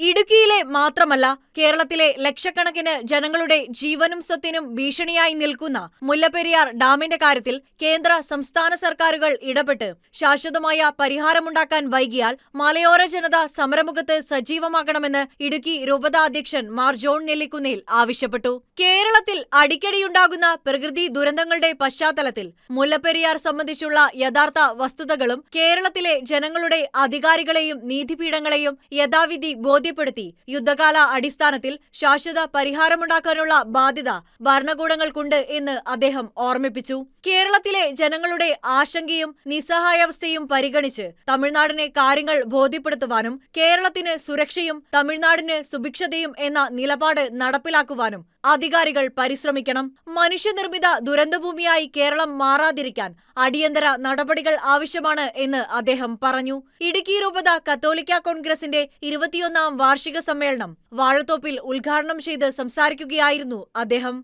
ഇടുക്കിയിലെ മാത്രമല്ല കേരളത്തിലെ ലക്ഷക്കണക്കിന് ജനങ്ങളുടെ ജീവനും സ്വത്തിനും ഭീഷണിയായി നിൽക്കുന്ന മുല്ലപ്പെരിയാർ ഡാമിന്റെ കാര്യത്തിൽ കേന്ദ്ര സംസ്ഥാന സർക്കാരുകൾ ഇടപെട്ട് ശാശ്വതമായ പരിഹാരമുണ്ടാക്കാൻ വൈകിയാൽ മലയോര ജനത സമരമുഖത്ത് സജീവമാകണമെന്ന് ഇടുക്കി രൂപതാ അധ്യക്ഷൻ മാർ ജോൺ നെല്ലിക്കുന്നേൽ ആവശ്യപ്പെട്ടു. കേരളത്തിൽ അടിക്കടിയുണ്ടാകുന്ന പ്രകൃതി ദുരന്തങ്ങളുടെ പശ്ചാത്തലത്തിൽ മുല്ലപ്പെരിയാർ സംബന്ധിച്ചുള്ള യഥാർത്ഥ വസ്തുതകളും കേരളത്തിലെ ജനങ്ങളുടെ അധികാരികളെയും നീതിപീഠങ്ങളെയും യഥാവിധി ബോധ്യപ്പെടുത്തി. യുദ്ധകാല അടിസ്ഥാനത്തിൽ ശാശ്വത പരിഹാരമുണ്ടാക്കാനുള്ള ബാധ്യത ഭരണകൂടങ്ങൾക്കുണ്ട് എന്ന് അദ്ദേഹം ഓർമ്മിപ്പിച്ചു. കേരളത്തിലെ ജനങ്ങളുടെ ആശങ്കയും നിസ്സഹായാവസ്ഥയും പരിഗണിച്ച് തമിഴ്നാടിനെ കാര്യങ്ങൾ ബോധ്യപ്പെടുത്തുവാനും കേരളത്തിന് സുരക്ഷയും തമിഴ്നാടിന് സുഭിക്ഷതയും എന്ന നിലപാട് നടപ്പിലാക്കുവാനും അധികാരികൾ പരിശ്രമിക്കണം. മനുഷ്യനിർമ്മിത ദുരന്തഭൂമിയായി കേരളം മാറാതിരിക്കാൻ അടിയന്തര നടപടികൾ ആവശ്യമാണ് എന്ന് അദ്ദേഹം പറഞ്ഞു. ഇടുക്കി രൂപത കത്തോലിക്ക കോൺഗ്രസിന്റെ ഇരുപത്തിയൊന്നാം വാർഷിക സമ്മേളനം വാഴത്തോപ്പിൽ ഉദ്ഘാടനം ചെയ്ത് സംസാരിക്കുകയായിരുന്നു അദ്ദേഹം